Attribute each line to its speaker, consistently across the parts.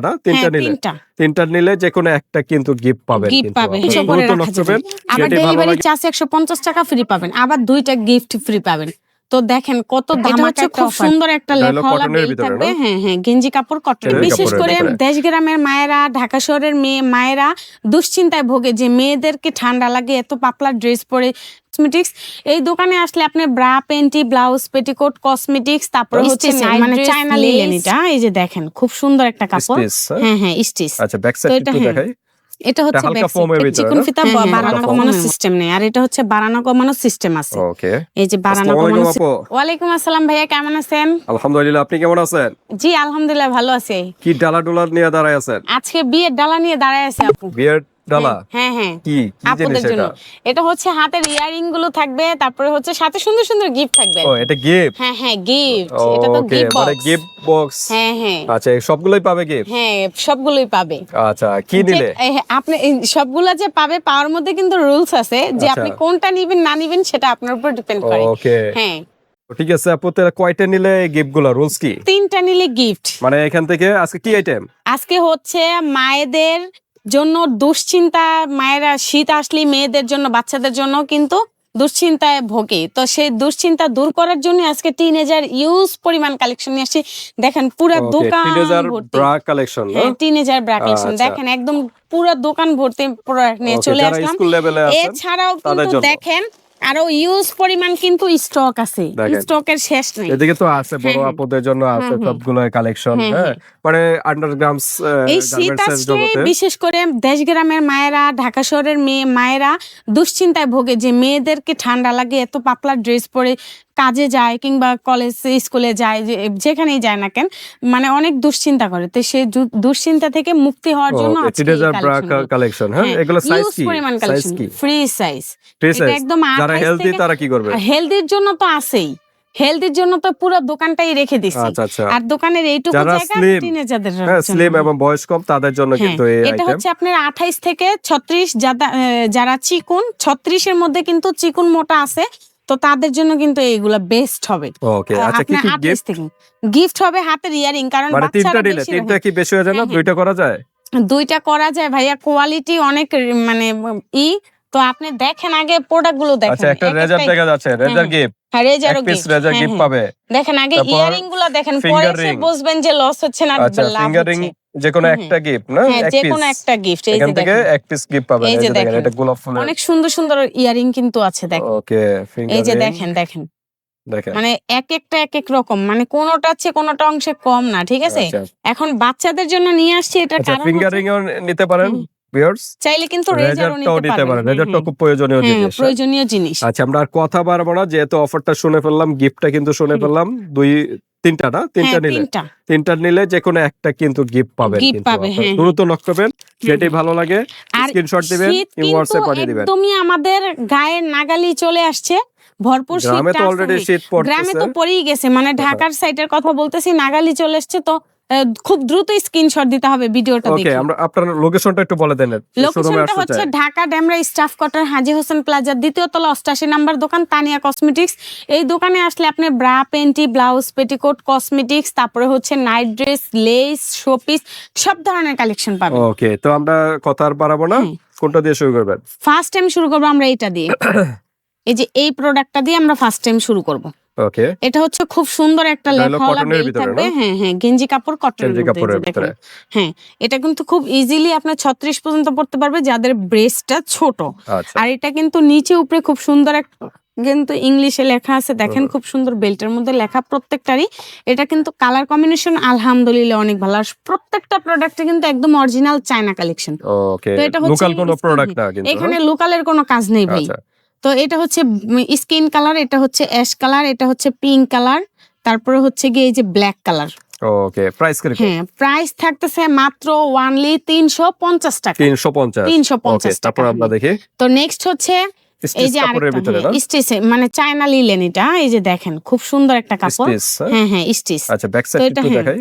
Speaker 1: না? তিনটা
Speaker 2: হ্যাঁ
Speaker 1: নিলে।
Speaker 2: তিনটা।
Speaker 1: নিলে যে কোনো একটা কিন্তু গিফট পাবেন
Speaker 2: গিফট পাবেন। আবার ডেলিভারি চার্জ টাকা ফ্রি পাবেন। আবার দুইটা গিফট ফ্রি পাবেন। তো দেখেন কত দাম হচ্ছে খুব সুন্দর একটা লেখাওয়ালা বেল থাকবে। হ্যাঁ হ্যাঁ গেঞ্জি কাপড় কটন বিশেষ করে। দেশ গ্রামের মায়েরা ঢাকা শহরের মেয়ে মায়েরা দুশ্চিন্তায় ভোগে। যে মেয়েদেরকে ঠান্ডা লাগে এত পাতলা ড্রেস পরে কসমেটিক্স এই দোকানে আসলে আপনি bra panty blouse petticoat cosmetics তারপরে হচ্ছে
Speaker 3: মানে
Speaker 2: চায়না। লিলেন এটা। এই যে দেখেন খুব সুন্দর একটা কাপড়।
Speaker 1: হ্যাঁ?
Speaker 2: হ্যাঁ স্টিচ
Speaker 1: আচ্ছা ব্যাক সাইড
Speaker 2: তো এটা
Speaker 1: একটু
Speaker 2: হ্যাঁ।
Speaker 1: দেখাই।
Speaker 2: এটা হচ্ছে
Speaker 1: হালকা ভিতরে,
Speaker 2: চিকন ফিতা বাড়ানো কমানো সিস্টেম নেই। আর এটা হচ্ছে বাড়ানো কমানো সিস্টেম আছে।
Speaker 1: ওকে।
Speaker 2: এই যে বাড়ানো কমানো ওয়ালাইকুম আসসালাম ভাইয়া কেমন আছেন?
Speaker 1: আলহামদুলিল্লাহ আপনি কেমন আছেন?
Speaker 2: জি আলহামদুলিল্লাহ ভালো আছি।
Speaker 1: কি ডালা ডোলা নিয়ে দাঁড়ায় আছেন?
Speaker 2: আজকে বিয়ের ডালা নিয়ে দাঁড়ায় আছে আপু।
Speaker 1: বিয়ের ডালা?
Speaker 2: হ্যাঁ হ্যাঁ
Speaker 1: কি কি জিনিস
Speaker 2: জন্য।
Speaker 1: এটা?
Speaker 2: হচ্ছে হাতের ইয়ারিংগুলো থাকবে তারপরে হচ্ছে সাথে সুন্দর সুন্দর গিফট থাকবে।
Speaker 1: ও এটা গিফট
Speaker 2: হ্যাঁ হ্যাঁ গিফট এটা তো গিফট
Speaker 1: মানে গিফট বক্স
Speaker 2: হ্যাঁ হ্যাঁ।
Speaker 1: আচ্ছা সবগুলোই পাবে গিফট
Speaker 2: হ্যাঁ সবগুলোই পাবে।
Speaker 1: আচ্ছা কি নিলে
Speaker 2: আপনি সবগুলা যে পাবে পাওয়ার মধ্যে কিন্তু রুলস আছে যে
Speaker 1: আচ্ছা।
Speaker 2: আপনি কোনটা নিবেন না নিবেন সেটা আপনার উপর ডিপেন্ড করে।
Speaker 1: ওকে।
Speaker 2: হ্যাঁ।
Speaker 1: ঠিক আছে আপু তাহলে কয়টা নিলে গিফটগুলো? রুলস কি?
Speaker 2: তিনটা নিলে গিফট
Speaker 1: মানে এখান থেকে আজকে কি আইটেম
Speaker 2: আজকে হচ্ছে মায়েদের জন্য দুশ্চিন্তা মায়েরা শীত আসলে মেয়েদের জন্য বাচ্চাদের জন্য কিন্তু দুশ্চিন্তায় ভোগে। তো সেই দুশ্চিন্তা দূর করার জন্য আজকে টিনেজার ইউজ পরিমাণ কালেকশন নিয়ে আসছি। দেখেন পুরো দোকান
Speaker 1: bra collection
Speaker 2: teenager bra collection. দেখেন একদম পুরো দোকান ভর্তি নিয়ে চলে আসলাম। এছাড়াও কিন্তু দেখেন আরও ইউজ পরিমাণ কিন্তু স্টক আছে। স্টকের শেষ নেই।
Speaker 1: এদিকে তো আছে বড় আপদের জন্য আছে। সবগুলো কালেকশন
Speaker 2: হ্যাঁ,
Speaker 1: হ্যাঁ। মানে আন্ডারগ্রামস
Speaker 2: এই শীত বিশেষ করে দেশ গ্রামের মায়েরা ঢাকা শহরের মেয়ে মায়েরা দুশ্চিন্তায় ভোগে। যে মেয়েদেরকে ঠান্ডা লাগে এত পাতলা ড্রেস পরে কাজে যায় কিংবা কলেজ স্কুলে যায় যেখানেই যায় না কেন মানে অনেক দুশ্চিন্তা করে। তো সেই দু- দুশ্চিন্তা থেকে মুক্তি হওয়ার জন্য।
Speaker 1: কালেকশন হ্যাঁ?
Speaker 2: হ্যাঁ,
Speaker 1: এগুলো সাইজ কি?
Speaker 2: পরিমাণ কালেকশন ফ্রি সাইজ এটা একদম
Speaker 1: যারা হেলদি তারা কি করবে?
Speaker 2: হেলদির জন্য তো আছেই। হেলদির জন্য তো পুরো দোকানটাই রেখে দিছি
Speaker 1: আচ্ছা আচ্ছা।
Speaker 2: আর দোকানের এইটুকু জায়গা টিনেজারদের
Speaker 1: হ্যাঁ স্লিম এবং বয়স কম তাদের জন্য কিন্তু এই
Speaker 2: এটা হচ্ছে আপনার আঠাইশ থেকে ছত্রিশ যারা চিকুন ছত্রিশের মধ্যে কিন্তু চিকুন মোটা আছে। তো তাদের জন্য কিন্তু এইগুলা বেস্ট হবে।
Speaker 1: ওকে আচ্ছা কি কি গিফট
Speaker 2: গিফট হবে হাতের ইয়ারিং কারণ
Speaker 1: মানে তিনটা
Speaker 2: বাচ্চারা বেশি
Speaker 1: তিনটা কি বেশি হয়ে যায় না?
Speaker 2: হ্যাঁ, হ্যাঁ।
Speaker 1: দুইটা করা যায়?
Speaker 2: দুইটা করা যায় ভাইয়া কোয়ালিটি অনেক মানে ই তো আপনি দেখেন আগে প্রোডাক্টগুলো দেখেন।
Speaker 1: আচ্ছা একটা রেজার দেখা যাচ্ছে রেজার গিফট
Speaker 2: হ্যাঁ
Speaker 1: এক পিস
Speaker 2: gift,
Speaker 1: রেজার
Speaker 2: হ্যাঁ,
Speaker 1: গিফট
Speaker 2: হ্যাঁ।
Speaker 1: পাবে।
Speaker 2: দেখেন আগে ইয়ারিংগুলো দেখেন পরে বুঝবেন যে লস হচ্ছে না
Speaker 1: আচ্ছা
Speaker 2: লাভ হচ্ছে।
Speaker 1: যে কোনো একটা গিফট না?
Speaker 2: হ্যাঁ যে কোনো একটা গিফট এই যে
Speaker 1: থেকে এক পিস গিফট পাবেন
Speaker 2: এই যে
Speaker 1: দেখেন। এটা গোলাপ ফুলের
Speaker 2: অনেক সুন্দর সুন্দর ইয়ারিং কিন্তু আছে দেখেন।
Speaker 1: ওকে
Speaker 2: এই যে দেখেন দেখেন।
Speaker 1: দেখেন।
Speaker 2: মানে এক একটা এক এক রকম। মানে কোনোটা চেয়ে কোনোটা অংশে কম না ঠিক আছে?
Speaker 1: আচ্ছা।
Speaker 2: এখন বাচ্চাদের জন্য নিয়ে আসছি এটা
Speaker 1: আচ্ছা
Speaker 2: কারণ
Speaker 1: ফিঙ্গার নিতে পারেন ভিউয়ার্স
Speaker 2: চাইলে কিন্তু রেজারও
Speaker 1: নিতে পারেন রেজারটা খুব প্রয়োজনীয়
Speaker 2: হ্যাঁ,
Speaker 1: জিনিস হ্যাঁ?
Speaker 2: প্রয়োজনীয় জিনিস।
Speaker 1: আচ্ছা আমরা আর কথা বাড়বো না যেহেতু অফারটা শুনে ফেললাম গিফটটা কিন্তু শুনে ফেললাম দুই তিনটা না? তিনটা
Speaker 2: হ্যাঁ
Speaker 1: নিলে।
Speaker 2: তিনটা।
Speaker 1: নিলে যে কোনো একটা কিন্তু গিফট পাবেন
Speaker 2: হ্যাঁ।
Speaker 1: দ্রুত নক করবেন। যেটাই ভালো লাগে স্ক্রিনশট দিবেন হোয়াটসঅ্যাপ পাঠিয়ে দিবেন।
Speaker 2: তুমি আমাদের গায়ের নাগালি চলে আসছে। ভরপুর
Speaker 1: গ্রামে তো
Speaker 2: শীতটা
Speaker 1: অলরেডি
Speaker 2: আসেনি।
Speaker 1: শীত
Speaker 2: গ্রামে তো পড়েই গেছে। মানে ঢাকার সাইডের কথা বলতেছি নাগালি চলে এসছে তো খুব দ্রুত স্ক্রিনশট দিতে হবে ভিডিওটা
Speaker 1: ওকে
Speaker 2: দেখে।
Speaker 1: আমরা আপনার লোকেশনটা একটু বলে দেন
Speaker 2: লোকেশনটা হচ্ছে ঢাকা ড্যামরা স্টাফ কোয়ার্টার হাজি হোসেন প্লাজার দ্বিতীয় তলা অষ্টাশি নাম্বার দোকান তানিয়া কসমেটিক্স এই দোকানে আসলে আপনি bra panty blouse petticoat cosmetics তারপরে হচ্ছে নাইট ড্রেস লেস শোপিস সব ধরনের কালেকশন পাবেন।
Speaker 1: ওকে তো আমরা কথা আর বাড়াবো না। কোনটা দিয়ে শুরু করবেন?
Speaker 2: ফার্স্ট টাইম শুরু করব আমরা এটা দিয়ে। এই যে এই প্রোডাক্টটা দিয়ে আমরা ফার্স্ট টাইম শুরু করব।
Speaker 1: ওকে
Speaker 2: এটা হচ্ছে খুব সুন্দর একটা লেখাওয়ালা বেল থাকবে। হ্যাঁ হ্যাঁ গেঞ্জি কাপড় কটনের মধ্যে।
Speaker 1: ভিতরে।
Speaker 2: হ্যাঁ এটা কিন্তু খুব ইজিলি আপনার ছত্রিশ পর্যন্ত পড়তে পারবে যাদের ব্রেস্টটা ছোট।
Speaker 1: আচ্ছা।
Speaker 2: আর এটা কিন্তু নিচে উপরে খুব সুন্দর এক কিন্তু ইংলিশে লেখা আছে। দেখেন খুব সুন্দর বেল্টের মধ্যে লেখা প্রত্যেকটারই। এটা কিন্তু কালার কম্বিনেশন আলহামদুলিল্লাহ অনেক ভালো। আর প্রত্যেকটা প্রোডাক্টে কিন্তু একদম অরিজিনাল চায়না কালেকশন তো এটা হচ্ছে এখানে? লোকালের কোনো কাজ নেই ভাই।
Speaker 1: আচ্ছা।
Speaker 2: তো এটা হচ্ছে স্কিন কালার এটা হচ্ছে অ্যাশ কালার এটা হচ্ছে পিঙ্ক কালার তারপরে হচ্ছে গিয়ে এই যে ব্ল্যাক কালার।
Speaker 1: ওকে প্রাইস কীরকম
Speaker 2: হ্যাঁ প্রাইস থাকতেছে মাত্র ওয়ানলি তিনশো পঞ্চাশ টাকা।
Speaker 1: তিনশো পঞ্চাশ।
Speaker 2: তিনশো
Speaker 1: ওকে
Speaker 2: পঞ্চাশ টাকা।
Speaker 1: তারপর আমরা দেখি।
Speaker 2: তো নেক্সট হচ্ছে এই যে স্টিচ মানে চায়না লিলেন এটা এই যে দেখেন খুব সুন্দর একটা কাপড়। হ্যাঁ? হ্যাঁ স্টিচ
Speaker 1: আচ্ছা ব্যাক সাইড
Speaker 2: এটা
Speaker 1: একটু
Speaker 2: হ্যাঁ,
Speaker 1: দেখাই।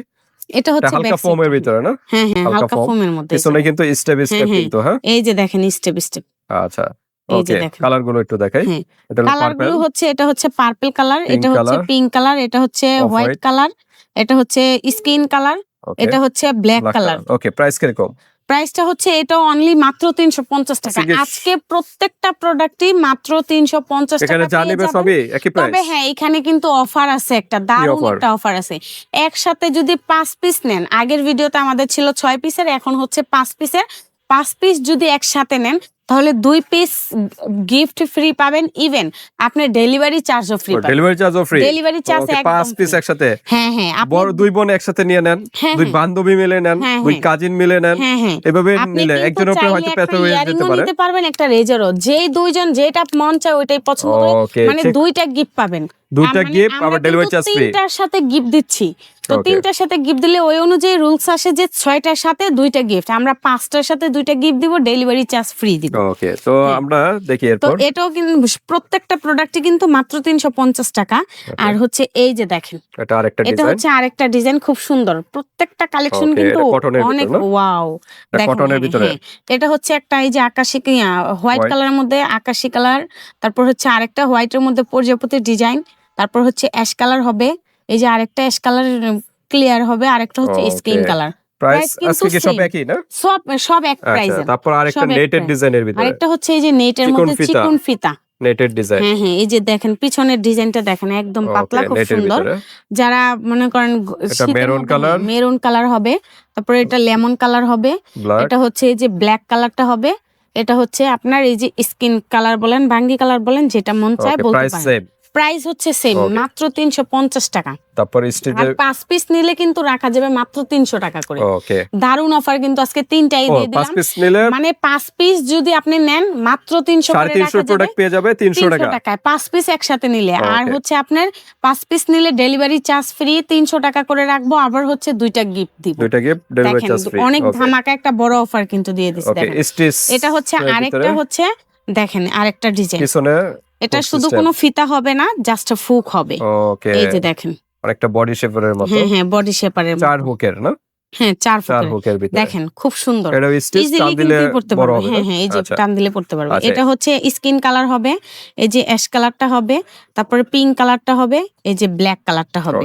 Speaker 2: এটা হচ্ছে
Speaker 1: হালকা ফোমের ভিতরে না?
Speaker 2: হ্যাঁ হ্যাঁ
Speaker 1: হালকা
Speaker 2: ফোমের মধ্যে।
Speaker 1: পিছনে কিন্তু স্টেপ স্টেপ
Speaker 2: হ্যাঁ, হ্যাঁ।
Speaker 1: কিন্তু হ্যাঁ?
Speaker 2: এই যে দেখেন স্টেপ স্টেপ
Speaker 1: আচ্ছা।
Speaker 2: এই যে দেখেন।
Speaker 1: কালারগুলো একটু দেখাই।
Speaker 2: হ্যাঁ।
Speaker 1: এটা
Speaker 2: কালারগুলো হচ্ছে এটা হচ্ছে পার্পল কালার এটা হচ্ছে পিঙ্ক কালার এটা হচ্ছে হোয়াইট কালার এটা হচ্ছে স্কিন কালার এটা হচ্ছে ব্ল্যাক কালার
Speaker 1: ওকে প্রাইস কীরকম
Speaker 2: প্রাইসটা হচ্ছে এটা অনলি মাত্র তিনশো পঞ্চাশ টাকা।
Speaker 1: আজকে-
Speaker 2: প্রত্যেকটা প্রোডাক্টই মাত্র তিনশো পঞ্চাশ
Speaker 1: এখানে
Speaker 2: টাকা
Speaker 1: যা
Speaker 2: পেয়ে
Speaker 1: সবই একই প্রাইস
Speaker 2: তবে হ্যাঁ এখানে কিন্তু অফার আছে একটা দারুণ একটা অফার আছে। একসাথে যদি পাঁচ পিস নেন আগের ভিডিওতে আমাদের ছিল ছয় পিসের এখন হচ্ছে পাঁচ পিসের পাঁচ পিস যদি একসাথে নেন তাহলে দুই পিস গিফট ফ্রি পাবেন ইভেন আপনার ডেলিভারি চার্জও ফ্রি পাবেন।
Speaker 1: ডেলিভারি চার্জও ফ্রি
Speaker 2: ডেলিভারি চার্জ
Speaker 1: একদম পাঁচ পিস একসাথে?
Speaker 2: হ্যাঁ হ্যাঁ আপনি
Speaker 1: বড় দুই বোন একসাথে নিয়ে নেন
Speaker 2: হ্যাঁ,
Speaker 1: দুই
Speaker 2: হ্যাঁ।
Speaker 1: বান্ধবী মিলে নেন
Speaker 2: হ্যাঁ,
Speaker 1: দুই। কাজিন মিলে নেন এভাবে
Speaker 2: মিলে
Speaker 1: নিলে একজনের উপরে হয়তো পেতে হয়ে যেতে পারে।
Speaker 2: নিতে পারবেন একটা রেজারও যেই দুইজন যেটা মন চায় ওইটাই পছন্দ করে মানে দুইটা গিফট পাবেন।
Speaker 1: দুইটা
Speaker 2: মানে
Speaker 1: গিফট আবার ডেলিভারি চার্জ ফ্রি
Speaker 2: তিনটার সাথে গিফট দিচ্ছি। তো তিনটার সাথে গিফট দিলে ওই অনুযায়ী রুলস আসে যে ছয়টার সাথে দুইটা গিফট আমরা পাঁচটার সাথে দুইটা গিফট দিব ডেলিভারি চার্জ ফ্রি দিব।
Speaker 1: ওকে তো
Speaker 2: হ্যাঁ।
Speaker 1: আমরা দেখি এরপর।
Speaker 2: তো এটাও কিন্তু প্রত্যেকটা প্রোডাক্টই কিন্তু মাত্র তিনশো পঞ্চাশ টাকা। আর হচ্ছে এই যে দেখেন
Speaker 1: এটা আরেকটা ডিজাইন এটা
Speaker 2: হচ্ছে আরেকটা ডিজাইন খুব সুন্দর। প্রত্যেকটা কালেকশন কিন্তু অনেক ওয়াও
Speaker 1: কটনের ভিতরে।
Speaker 2: এটা হচ্ছে একটা এই যে আকাশি হোয়াইট কালারের মধ্যে আকাশি কালার তারপর হচ্ছে আরেকটা হোয়াইটের মধ্যে প্রজাপতি ডিজাইন তারপর হচ্ছে অ্যাশ কালার হবে। এই যে আরেকটা অ্যাশ কালার ক্লিয়ার হবে আরেকটা হচ্ছে. স্কিন কালার
Speaker 1: প্রাইস আজকে কি সব একই না?
Speaker 2: সব সব এক
Speaker 1: আচ্ছা তারপর আরেকটা নেটেড ডিজাইনের ভিতরে।
Speaker 2: আরেকটা হচ্ছে এই যে নেটের মধ্যে
Speaker 1: ফিতা।
Speaker 2: চিকন ফিতা।
Speaker 1: নেটেড ডিজাইন
Speaker 2: হ্যাঁ হ্যাঁ এই যে দেখেন পিছনের ডিজাইনটা দেখেন একদম পাতলা খুব সুন্দর। যারা মনে করেন
Speaker 1: maroon colour।
Speaker 2: মেরুন কালার হবে তারপরে এটা লেমন কালার হবে। এটা হচ্ছে এই যে ব্ল্যাক কালারটা হবে। এটা হচ্ছে আপনার এই যে স্কিন কালার বলেন বাঙ্গি কালার বলেন যেটা মন চায় বলতে পারেন। প্রাইস হচ্ছে সেম মাত্র তিনশো পঞ্চাশ টাকা।
Speaker 1: তারপর
Speaker 2: আর পাঁচ পিস নিলে কিন্তু রাখা যাবে মাত্র তিনশো টাকা করে। দারুণ অফার কিন্তু আজকে তিনটাই দিয়ে দিলাম। মানে পাঁচ পিস যদি আপনি নেন মাত্র তিনশো
Speaker 1: সাড়ে
Speaker 2: করে
Speaker 1: তিনশো
Speaker 2: রাখা যাবে
Speaker 1: প্রোডাক্ট পেয়ে যাবে তিনশো
Speaker 2: তিনশো
Speaker 1: টাকা।
Speaker 2: টাকায়। পাঁচ পিস একসাথে নিলে। আর হচ্ছে আপনার পাঁচ পিস নিলে ডেলিভারি চার্জ ফ্রি তিনশো টাকা করে রাখব। আবার হচ্ছে দুইটা গিফট দিব।
Speaker 1: দুইটা গিফট ডেলিভারি
Speaker 2: দেখেন
Speaker 1: চার্জ ফ্রি
Speaker 2: অনেক ধামাকা একটা বড় অফার কিন্তু দিয়ে দিচ্ছে এটা হচ্ছে আরেকটা হচ্ছে দেখেন আরেকটা ডিজাইন
Speaker 1: পিছনে
Speaker 2: এটা শুধু কোনো ফিতা হবে না জাস্ট ফুক হবে।
Speaker 1: ওকে
Speaker 2: এই যে দেখেন।
Speaker 1: অনেকটা বডি শেপারের মতো।
Speaker 2: হ্যাঁ হ্যাঁ বডি শেপারের
Speaker 1: চার হুকের না?
Speaker 2: হ্যাঁ চার
Speaker 1: হুকের। ভিতরে।
Speaker 2: দেখেন খুব সুন্দর।
Speaker 1: এটা স্টিচ টান দিলে
Speaker 2: পারবে। হ্যাঁ? হ্যাঁ এই যে
Speaker 1: আচ্ছা।
Speaker 2: টান দিলে পড়তে পারবে।
Speaker 1: আচ্ছা।
Speaker 2: এটা হচ্ছে স্কিন কালার হবে এই যে অ্যাশ কালারটা হবে তারপরে পিঙ্ক কালারটা হবে এই যে ব্ল্যাক কালারটা হবে।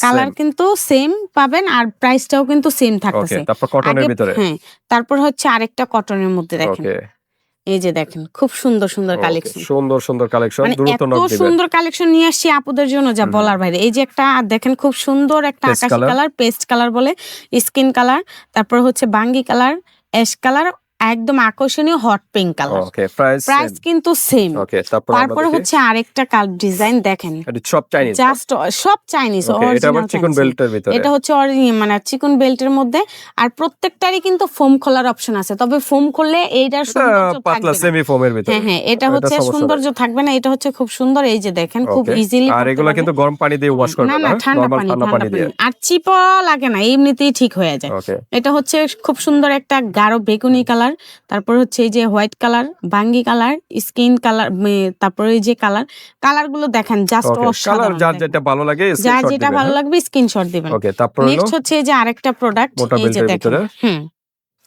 Speaker 2: কালার কিন্তু সেম পাবেন আর প্রাইসটাও কিন্তু সেম থাকতেছে।
Speaker 1: তারপর কটনের ভিতরে।
Speaker 2: হ্যাঁ তারপর হচ্ছে আরেকটা কটনের মধ্যে দেখেন। এই যে দেখেন খুব সুন্দর সুন্দর কালেকশন
Speaker 1: সুন্দর সুন্দর কালেকশন
Speaker 2: মানে
Speaker 1: দ্রুত
Speaker 2: এত
Speaker 1: নক দিবেন।
Speaker 2: সুন্দর কালেকশন নিয়ে আসছি আপুদের জন্য যা বলার বাইরে। এই যে একটা দেখেন খুব সুন্দর একটা আকাশী
Speaker 1: আকাশি
Speaker 2: কালার পেস্ট কালার বলে স্কিন কালার তারপর হচ্ছে বাঙ্গি কালার অ্যাশ কালার একদম আকর্ষণীয় hot pink colour
Speaker 1: okay price
Speaker 2: কিন্তু সেম
Speaker 1: ওকে তারপর
Speaker 2: হচ্ছে আরেকটা কাল ডিজাইন দেখেন।
Speaker 1: এটা সব চাইনিজ
Speaker 2: জাস্ট সব চাইনিজ
Speaker 1: চিকন বেল্টের ভিতরে।
Speaker 2: এটা হচ্ছে মানে চিকন বেল্টের মধ্যে। আর প্রত্যেকটারই কিন্তু ফোম খোলার অপশন আছে। তবে ফোম খুললে এইটার
Speaker 1: এটা
Speaker 2: সৌন্দর্য
Speaker 1: পাতলা সেমি ফোমের ভিতরে।
Speaker 2: হ্যাঁ হ্যাঁ এটা হচ্ছে সৌন্দর্য থাকবে না। এটা হচ্ছে খুব সুন্দর। এই যে দেখেন খুব ইজিলি
Speaker 1: আর এগুলা কিন্তু গরম পানি দিয়ে ওয়াশ করবে না
Speaker 2: না ঠান্ডা পানি
Speaker 1: ঠান্ডা দিয়ে।
Speaker 2: আর চিপা লাগে না। এমনিতেই ঠিক হয়ে যায়। এটা হচ্ছে খুব সুন্দর একটা গাঢ় বেগুনি কালার তারপর হচ্ছে এই যে হোয়াইট কালার বাঙ্গি কালার স্কিন কালার তারপরে এই যে কালার কালারগুলো দেখেন জাস্ট
Speaker 1: কালার
Speaker 2: অসাধারণ
Speaker 1: যার যেটা ভালো লাগে
Speaker 2: যার
Speaker 1: স্ক্রিনশট
Speaker 2: যেটা ভালো লাগবে স্ক্রিনশট দিবেন।
Speaker 1: ওকে তারপর
Speaker 2: নেক্সট হচ্ছে এই যে আরেকটা প্রোডাক্ট এই যে দেখেন হুম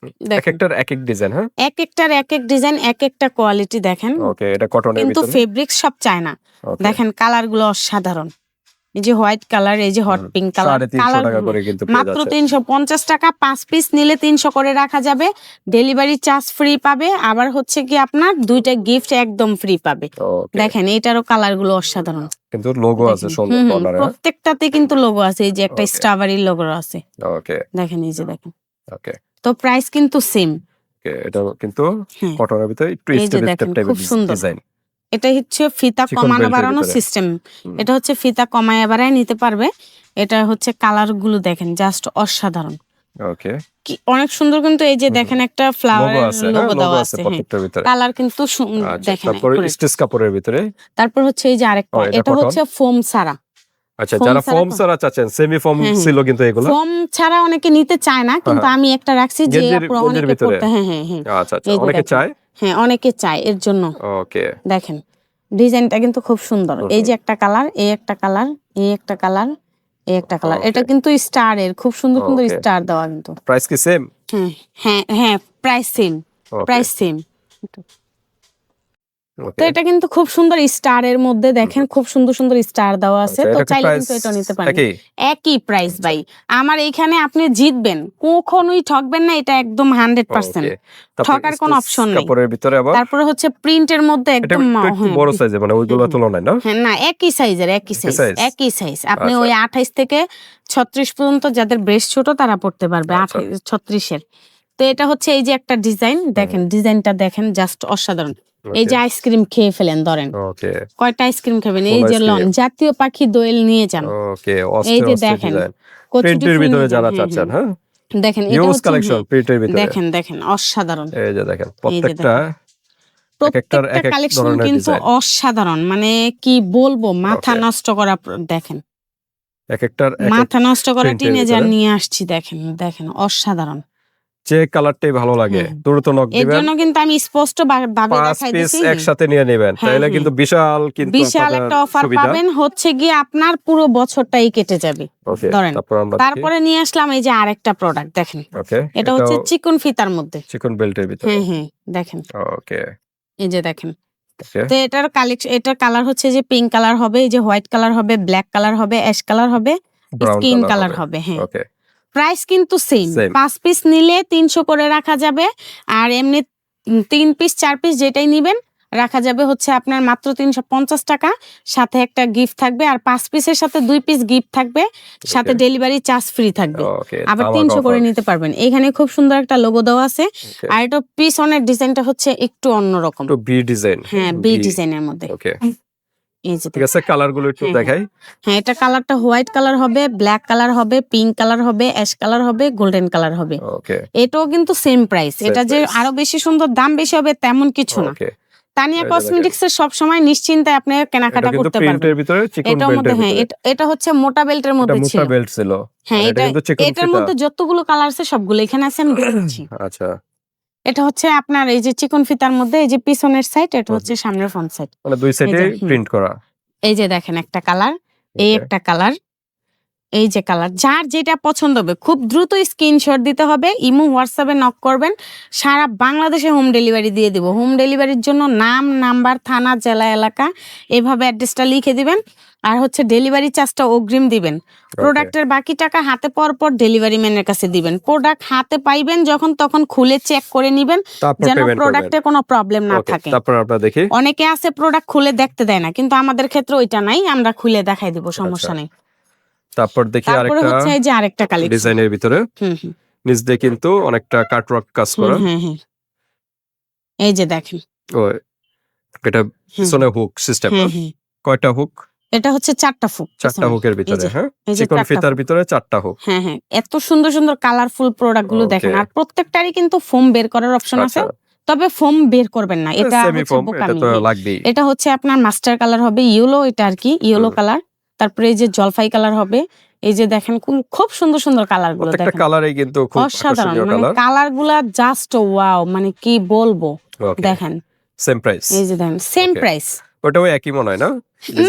Speaker 1: এক
Speaker 2: দেখেন।
Speaker 1: একটার এক এক ডিজাইন হ্যাঁ?
Speaker 2: এক একটার এক এক ডিজাইন এক একটা কোয়ালিটি দেখেন।
Speaker 1: ওকে এটা কটনের
Speaker 2: কিন্তু ফেব্রিক সব চায় না দেখেন কালারগুলো অসাধারণ। এই যে হোয়াইট কালার এই যে হট পিঙ্ক কালার কালার মাত্র তিনশো পঞ্চাশ টাকা পাঁচ পিস নিলে তিনশো করে রাখা যাবে। ডেলিভারি চার্জ ফ্রি পাবে আবার হচ্ছে কি আপনার দুইটা গিফট একদম ফ্রি পাবে। দেখেন এটারও কালারগুলো অসাধারণ।
Speaker 1: কিন্তু লোগো আছে
Speaker 2: প্রত্যেকটাতে কিন্তু লোগো আছে এই যে একটা. স্ট্রবেরি লোগো আছে।
Speaker 1: ওকে
Speaker 2: দেখেন এই যে দেখেন।
Speaker 1: ওকে
Speaker 2: তো প্রাইস কিন্তু সেম
Speaker 1: এটা কিন্তু
Speaker 2: হ্যাঁ।
Speaker 1: কটনের ভিতরে একটু স্টেপ স্টেপ টাইপের
Speaker 2: খুব সুন্দর।
Speaker 1: ডিজাইন
Speaker 2: এটা হচ্ছে ফিতা কমানো
Speaker 1: belt এর
Speaker 2: বাড়ানো সিস্টেম এটা হচ্ছে ফিতা কমায় বাড়ায় নিতে পারবে। এটা হচ্ছে কালারগুলো দেখেন জাস্ট অসাধারণ।
Speaker 1: ওকে
Speaker 2: কি অনেক সুন্দর কিন্তু এই যে দেখেন একটা ফ্লাওয়ার লোগো
Speaker 1: হ্যাঁ
Speaker 2: দেওয়া আছে হ্যাঁ। কালার কিন্তু
Speaker 1: আচ্ছা
Speaker 2: দেখেন
Speaker 1: তারপর স্টিচ কাপড়ের ভিতরে?
Speaker 2: তারপর হচ্ছে এই যে আরেকটা
Speaker 1: এটা
Speaker 2: হচ্ছে ফোম ছাড়া।
Speaker 1: আচ্ছা যারা
Speaker 2: ছাড়া
Speaker 1: ফোম
Speaker 2: তো?
Speaker 1: সারা চাচ্ছেন সেমি
Speaker 2: হ্যাঁ।
Speaker 1: ছিল কিন্তু এগুলো?
Speaker 2: ফোম ছাড়া অনেকে নিতে চায় না কিন্তু
Speaker 1: হ্যাঁ।
Speaker 2: আমি একটা রাখছি যে অনেকে
Speaker 1: ভিতরে?
Speaker 2: হ্যাঁ হ্যাঁ হ্যাঁ।
Speaker 1: আচ্ছা আচ্ছা অনেকে চায়?
Speaker 2: হ্যাঁ অনেকে চায় এর জন্য।
Speaker 1: ওকে।
Speaker 2: দেখেন ডিজাইনটা কিন্তু খুব সুন্দর। এই যে একটা কালার এই একটা কালার এই একটা কালার এই একটা কালার। এটা কিন্তু স্টার এর খুব সুন্দর সুন্দর স্টার দেওয়া কিন্তু।
Speaker 1: প্রাইস কি সেম
Speaker 2: হ্যাঁ হ্যাঁ হ্যাঁ প্রাইস সেম প্রাইস সেম তো এটা কিন্তু খুব সুন্দর স্টার এর মধ্যে দেখেন খুব সুন্দর সুন্দর স্টার দেওয়া আছে।
Speaker 1: আচ্ছা,
Speaker 2: তো চাইলে কিন্তু এটা নিতে পারেন।
Speaker 1: একই?
Speaker 2: প্রাইস ভাই। আমার এইখানে আপনি জিতবেন। কখনোই ঠকবেন না এটা একদম হান্ড্রেড পার্সেন্ট ঠকার কোনো option নেই।
Speaker 1: কাপড়ের ভিতরে আবার?
Speaker 2: তারপরে হচ্ছে প্রিন্টের মধ্যে একদম
Speaker 1: বড় সাইজে মানে ওইগুলোর
Speaker 2: হুম।
Speaker 1: তুলনায় না?
Speaker 2: হ্যাঁ না একই সাইজের একই সাইজ একই সাইজ আপনি
Speaker 1: আচ্ছা।
Speaker 2: ওই আঠাইশ থেকে ছত্রিশ পর্যন্ত যাদের ব্রেস্ট ছোট তারা পড়তে পারবে
Speaker 1: আচ্ছা।
Speaker 2: ছত্রিশের। তো এটা হচ্ছে এই যে একটা ডিজাইন দেখেন ডিজাইনটা দেখেন জাস্ট অসাধারণ। এই যে আইসক্রিম খেয়ে ফেলেন ধরেন। কয়টা আইসক্রিম খাবেন? এই যে লন জাতীয় পাখি দোয়েল নিয়ে যান। এই যে দেখেন,
Speaker 1: প্রিন্টের ভিতরে যারা চাচ্ছেন
Speaker 2: হ্যাঁ। দেখেন এটা
Speaker 1: ইউজ
Speaker 2: হচ্ছে
Speaker 1: কালেকশন প্রিন্টের ভিতরে।
Speaker 2: দেখেন দেখেন অসাধারণ।
Speaker 1: এই যে দেখেন প্রত্যেকটা
Speaker 2: প্রত্যেকটা কালেকশন কিন্তু অসাধারণ। মানে কি বলব মাথা নষ্ট করা দেখেন।
Speaker 1: এক একটার এক এক
Speaker 2: মাথা নষ্ট করা টিনেজার নিয়ে আসছি দেখেন দেখেন অসাধারণ।
Speaker 1: যে কালারটাই ভালো লাগে দ্রুত নক
Speaker 2: এর জন্য কিন্তু আমি স্পষ্ট ভাবে দেখাই দিছি।
Speaker 1: একসাথে নিয়ে নেবেন।
Speaker 2: হ্যাঁ,
Speaker 1: তাহলে। কিন্তু বিশাল কিন্তু
Speaker 2: বিশাল একটা অফার পাবেন। হচ্ছে গিয়ে আপনার পুরো বছরটাই কেটে যাবে। ধরেন।
Speaker 1: তারপরে
Speaker 2: নিয়ে আসলাম এই যে আরেকটা প্রোডাক্ট দেখেন। এটা হচ্ছে চিকন ফিতার মধ্যে।
Speaker 1: চিকন বেল্টের ভিতরে।
Speaker 2: হ্যাঁ হ্যাঁ দেখেন।
Speaker 1: ওকে।
Speaker 2: এই যে দেখেন। তো এটার কালেকশন এটার কালার হচ্ছে যে পিঙ্ক কালার হবে এই যে হোয়াইট কালার হবে ব্ল্যাক কালার হবে অ্যাশ কালার হবে স্কিন কালার হবে হ্যাঁ।
Speaker 1: ওকে।
Speaker 2: প্রাইস কিন্তু সেম পাঁচ পিস নিলে তিনশো করে রাখা যাবে আর এমনি তিন পিস চার পিস যেটাই নিবেন রাখা যাবে হচ্ছে আপনার মাত্র তিনশো পঞ্চাশ টাকা। সাথে একটা গিফট থাকবে আর পাঁচ পিসের সাথে দুই পিস গিফট থাকবে সাথে ডেলিভারি চার্জ ফ্রি থাকবে। আবার তিনশো করে নিতে পারবেন। এখানে খুব সুন্দর একটা লোগো দেওয়া আছে। আর এটা পিছনের ডিজাইনটা হচ্ছে একটু অন্যরকম।
Speaker 1: বি ডিজাইন
Speaker 2: হ্যাঁ বি ডিজাইনের মধ্যে।
Speaker 1: ঠিক আছে কালারগুলো একটু
Speaker 2: হ্যাঁ,
Speaker 1: দেখাই।
Speaker 2: হ্যাঁ এটা কালারটা হোয়াইট কালার হবে ব্ল্যাক কালার হবে পিঙ্ক কালার হবে অ্যাশ কালার হবে গোল্ডেন কালার হবে।
Speaker 1: ওকে
Speaker 2: এটাও কিন্তু সেম প্রাইস এটা যে আরও বেশি সুন্দর দাম বেশি হবে তেমন কিছু না। তানিয়া। কসমেটিক্স এর সব সময় নিশ্চিন্তায় আপনি কেনাকাটা করতে পারবেন।
Speaker 1: ভিতরে চিকন
Speaker 2: এটার মধ্যে হ্যাঁ এটা- হচ্ছে মোটা বেল্টের মধ্যে ছিল
Speaker 1: মোটা বেল্ট ছিল।
Speaker 2: হ্যাঁ এটা এটার মধ্যে যতগুলো কালার আছে সবগুলো এখানে আছে আমি
Speaker 1: আচ্ছা।
Speaker 2: এটা হচ্ছে আপনার এই যে চিকন ফিতার মধ্যে এই যে পিছনের সাইড এটা হচ্ছে সামনের ফ্রন্ট সাইড
Speaker 1: মানে দুই সাইডে প্রিন্ট করা।
Speaker 2: এই যে দেখেন একটা কালার এই একটা কালার এই যে কালার যার যেটা পছন্দ হবে খুব দ্রুত স্ক্রিনশট দিতে হবে ইমো হোয়াটসঅ্যাপে নক করবেন সারা বাংলাদেশে হোম ডেলিভারি দিয়ে দিব। হোম ডেলিভারির জন্য নাম নাম্বার থানা জেলা এলাকা এভাবে অ্যাড্রেসটা লিখে দিবেন আর হচ্ছে ডেলিভারি চার্জটা অগ্রিম দিবেন। প্রোডাক্টের বাকি টাকা হাতে পাওয়ার পর ডেলিভারি ম্যানের কাছে দিবেন। প্রোডাক্ট হাতে পাইবেন যখন তখন খুলে চেক করে নিবেন যেন প্রোডাক্টে কোনো প্রবলেম না থাকে।
Speaker 1: তারপর আমরা দেখি।
Speaker 2: অনেকে আছে প্রোডাক্ট খুলে দেখতে দেয় না কিন্তু আমাদের ক্ষেত্রে ওইটা নাই আমরা খুলে দেখাই দিব সমস্যা
Speaker 1: আচ্ছা,
Speaker 2: নেই।
Speaker 1: তারপর দেখি আরেকটা
Speaker 2: হচ্ছে যে আরেকটা কালেকশন
Speaker 1: ডিজাইনের ভিতরে। নিচ দিয়ে কিন্তু অনেকটা কাটওয়ার্ক কাজ করা।
Speaker 2: হ্যাঁ হ্যাঁ এই যে দেখেন।
Speaker 1: ও এটা পিছনে হুক সিস্টেম
Speaker 2: হ্যাঁ হ্যাঁ
Speaker 1: কয়টা হুক
Speaker 2: এটা হচ্ছে চারটা ফুক
Speaker 1: চারটা হুকের ভিতরে হ্যাঁ? চিকন ফিতার ভিতরে চারটা হুক
Speaker 2: হ্যাঁ হ্যাঁ। এত সুন্দর সুন্দর কালারফুল প্রোডাক্টগুলো দেখেন। আর প্রত্যেকটারই কিন্তু ফোম বের করার অপশন আছে।
Speaker 1: আচ্ছা।
Speaker 2: তবে ফোম বের করবেন না। এটা
Speaker 1: সেমি
Speaker 2: হচ্ছে
Speaker 1: ফোম এটা তো
Speaker 2: হ্যাঁ।
Speaker 1: লাগবেই।
Speaker 2: এটা হচ্ছে আপনার মাস্টার কালার হবে ইয়েলো এটা আর কি ইয়েলো কালার তারপরে এই যে জলফাই কালার হবে এই যে দেখেন কোন- খুব সুন্দর সুন্দর
Speaker 1: কালারগুলো
Speaker 2: দেখেন।
Speaker 1: কালারই কিন্তু খুব
Speaker 2: অসাধারণ মানে
Speaker 1: কালার।
Speaker 2: গুলা জাস্ট ওয়াও মানে কি বলব? দেখেন।
Speaker 1: সেম প্রাইস
Speaker 2: এই যে দেখেন সেম. প্রাইস
Speaker 1: ওটাও একই মনে হয় না?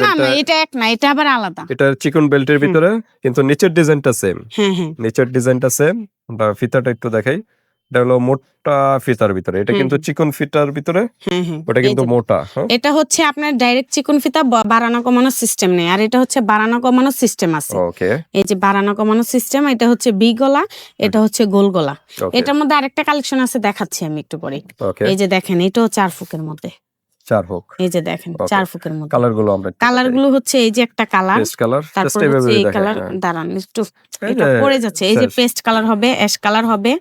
Speaker 2: না না এটা এক না এটা আবার আলাদা।
Speaker 1: এটা চিকন বেল্টের। ভিতরে কিন্তু নিচের ডিজাইনটা সেম
Speaker 2: হ্যাঁ হ্যাঁ
Speaker 1: নিচের ডিজাইনটা সেম আমরা ফিতাটা একটু দেখাই। এটা হলো মোটা ফিতার ভিতরে। এটা কিন্তু চিকন ফিতার ভিতরে
Speaker 2: হ্যাঁ হ্যাঁ
Speaker 1: ওটা কিন্তু মোটা হ্যাঁ?
Speaker 2: এটা হচ্ছে আপনার ডাইরেক্ট চিকন ফিতা বাড়ানো কমানোর সিস্টেম নেই। আর এটা হচ্ছে বাড়ানো কমানোর সিস্টেম আছে।
Speaker 1: ওকে।
Speaker 2: এই যে বাড়ানো কমানোর সিস্টেম এটা হচ্ছে বি গলা এটা হচ্ছে গোল গলা। এটার মধ্যে আরেকটা কালেকশন আছে দেখাচ্ছি আমি একটু পরে। এই যে দেখেন এটাও চার ফুকের মধ্যে।
Speaker 1: চার হোক
Speaker 2: এই যে দেখেন চার ফুকের মধ্যে।
Speaker 1: কালারগুলো আমরা
Speaker 2: কালারগুলো হচ্ছে এই যে একটা কালার
Speaker 1: পেস্ট কালার
Speaker 2: তারপর এই কালার দাঁড়ান একটু এটা পড়ে যাচ্ছে। এই যে পেস্ট কালার হবে অ্যাশ কালার হবে।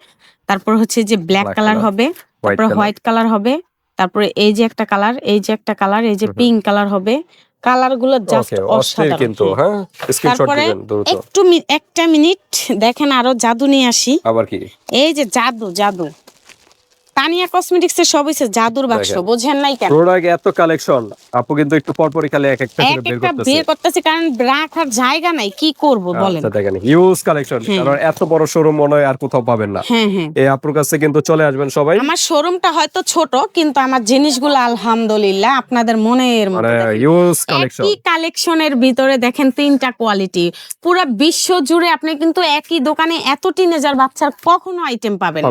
Speaker 2: তারপর হচ্ছে যে ব্ল্যাক কালার হবে তারপর হোয়াইট কালার হবে তারপরে এই যে একটা কালার এই যে একটা কালার এই যে। পিঙ্ক কালার হবে কালারগুলো জাস্ট অসাধারণ।
Speaker 1: কিন্তু
Speaker 2: হ্যাঁ।
Speaker 1: হ্যাঁ? স্ক্রিনশট
Speaker 2: তারপরে
Speaker 1: দিবেন দ্রুত।
Speaker 2: একটু একটা মিনিট দেখেন আরও জাদু নিয়ে আসি।
Speaker 1: আবার কি?
Speaker 2: এই যে জাদু জাদু। তানিয়া কসমেটিক্স এর সব হচ্ছে জাদুর বাক্স। বোঝেন নাই কেন?
Speaker 1: প্রোডাক্ট এত কালেকশন আপু কিন্তু একটু পর খালি এক একটা করে বের করতেছে।
Speaker 2: বের করতেছি কারণ রাখার জায়গা নাই কি করব বলেন?
Speaker 1: আচ্ছা দেখেন হিউজ কালেকশন। কারণ এত বড় শোরুম মনে হয় আর কোথাও পাবেন না।
Speaker 2: হ্যাঁ হ্যাঁ।
Speaker 1: এই আপুর কাছে কিন্তু চলে আসবেন সবাই।
Speaker 2: আমার শোরুমটা হয়তো ছোট কিন্তু আমার জিনিসগুলো আলহামদুলিল্লাহ আপনাদের মনের মতো
Speaker 1: মানে হিউজ কালেকশন
Speaker 2: একই কালেকশনের ভিতরে দেখেন তিনটা কোয়ালিটি পুরো বিশ্ব জুড়ে আপনি কিন্তু একই দোকানে এত টিনেজার বাচ্চার কখনো আইটেম পাবেন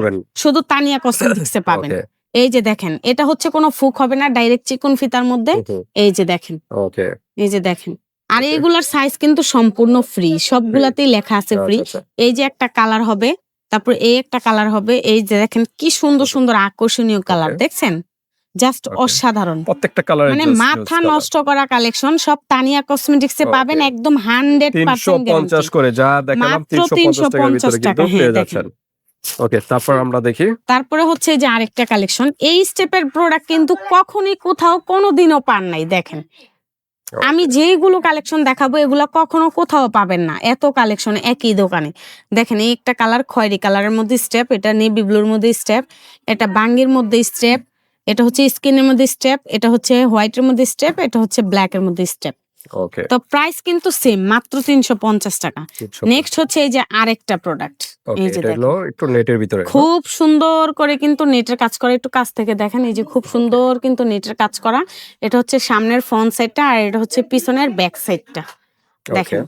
Speaker 2: শুধু তানিয়া কসমেটিক্সে পাবেন।
Speaker 1: ওকে
Speaker 2: এই যে দেখেন এটা হচ্ছে কোনো ফুক হবে না ডাইরেক্ট চিকন ফিতার মধ্যে। এই যে দেখেন।
Speaker 1: ওকে
Speaker 2: এই যে দেখেন। আর
Speaker 1: Okay.
Speaker 2: এগুলার সাইজ কিন্তু সম্পূর্ণ ফ্রি সবগুলাতেই লেখা আছে ফ্রি
Speaker 1: আচ্ছা,
Speaker 2: এই যে একটা কালার হবে তারপর এই একটা কালার হবে এই যে দেখেন কি সুন্দর সুন্দর আকর্ষণীয় কালার
Speaker 1: Okay.
Speaker 2: দেখছেন? Just
Speaker 1: Okay.
Speaker 2: অসাধারণ।
Speaker 1: প্রত্যেকটা কালার
Speaker 2: মানে মাথা নষ্ট করা কালেকশন সব তানিয়া কসমেটিক্সে
Speaker 1: Okay.
Speaker 2: পাবেন একদম হান্ড্রেড
Speaker 1: তিনশো
Speaker 2: পার্সেন্ট
Speaker 1: পঞ্চাশ করে যা দেখালাম
Speaker 2: মাত্র
Speaker 1: তিনশো পঞ্চাশ টাকার ভিতরে
Speaker 2: 350
Speaker 1: কিন্তু
Speaker 2: টাকা,
Speaker 1: পেয়ে
Speaker 2: হ্যাঁ,
Speaker 1: যাচ্ছেন। ওকে তারপর আমরা দেখি।
Speaker 2: তারপরে হচ্ছে যে আরেকটা কালেকশন এই স্টেপের প্রোডাক্ট কিন্তু কখনই কোথাও কোনোদিনও পান নাই দেখেন। আমি যেইগুলো কালেকশন দেখাবো এগুলো কখনো কোথাও পাবেন না। এত কালেকশন একই দোকানে। দেখেন এই একটা কালার খয়েরি কালারের মধ্যে স্টেপ এটা নেভি ব্লুর মধ্যে স্টেপ এটা বাঙ্গির মধ্যে স্টেপ এটা হচ্ছে স্কিনের মধ্যে স্টেপ এটা হচ্ছে হোয়াইটের মধ্যে স্টেপ এটা হচ্ছে ব্ল্যাকের মধ্যে স্টেপ
Speaker 1: ওকে
Speaker 2: তো প্রাইস কিন্তু সেম মাত্র তিনশো পঞ্চাশ টাকা। নেক্সট হচ্ছে এই যে আরেকটা প্রোডাক্ট এই যে।
Speaker 1: হলো একটু নেটের ভিতরে
Speaker 2: খুব সুন্দর করে কিন্তু নেটের কাজ করা একটু কাছ থেকে দেখেন এই যে খুব সুন্দর কিন্তু নেটের কাজ করা। এটা হচ্ছে সামনের ফ্রন্ট সাইডটা আর এটা হচ্ছে পিছনের ব্যাক সাইডটা দেখেন।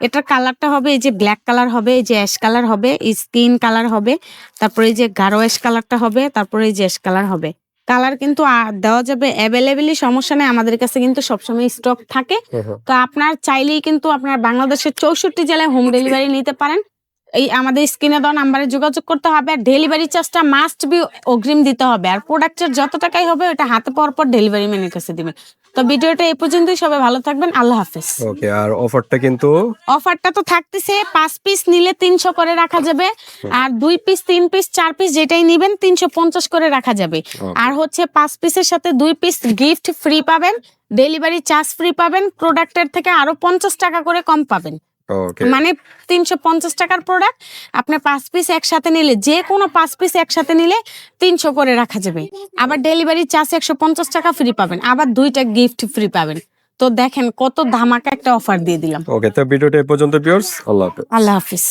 Speaker 2: এটার কালারটা হবে এই যে ব্ল্যাক কালার হবে এই যে অ্যাশ কালার হবে স্কিন কালার হবে। তারপরে এই যে গাঢ় অ্যাশ কালারটা হবে তারপরে এই যে অ্যাশ কালার হবে। কালার কিন্তু দেওয়া যাবে অ্যাভেলেবেলই সমস্যা নেই। আমাদের কাছে কিন্তু সবসময় স্টক থাকে। তো আপনার চাইলেই কিন্তু আপনার বাংলাদেশের চৌষট্টি জেলায় হোম ডেলিভারি নিতে পারেন। এই আমাদের স্ক্রিনে দেওয়া নাম্বারে যোগাযোগ করতে হবে আর ডেলিভারি চার্জটা মাস্ট বি অগ্রিম দিতে হবে আর প্রোডাক্টের যত টাকাই হবে ওটা হাতে পাওয়ার পর ডেলিভারি ম্যানের কাছে দিবেন। তো ভিডিওটা এই পর্যন্তই সবাই ভালো থাকবেন আল্লাহ হাফেজ।
Speaker 1: ওকে আর অফারটা কিন্তু
Speaker 2: অফারটা তো থাকতেছে পাঁচ পিস নিলে তিনশো করে রাখা যাবে আর দুই পিস তিন পিস চার পিস যেটাই নিবেন তিনশো পঞ্চাশ করে রাখা যাবে। আর হচ্ছে পাঁচ পিসের সাথে দুই পিস গিফট ফ্রি পাবেন ডেলিভারি চার্জ ফ্রি পাবেন প্রোডাক্টের থেকে আরও পঞ্চাশ টাকা করে কম পাবেন। মানে তিনশো পঞ্চাশ টাকার প্রোডাক্ট আপনার পাঁচ পিস একসাথে নিলে যে কোনো পাঁচ পিস একসাথে নিলে তিনশো করে রাখা যাবে। আবার ডেলিভারি চার্জ একশো পঞ্চাশ টাকা ফ্রি পাবেন আবার দুইটা গিফট ফ্রি পাবেন। তো দেখেন কত ধামাকা একটা অফার দিয়ে দিলাম।
Speaker 1: ওকে তো ভিডিওটা এই পর্যন্ত ভিউয়ার্স আল্লাহ হাফেজ।
Speaker 2: আল্লাহ হাফিজ।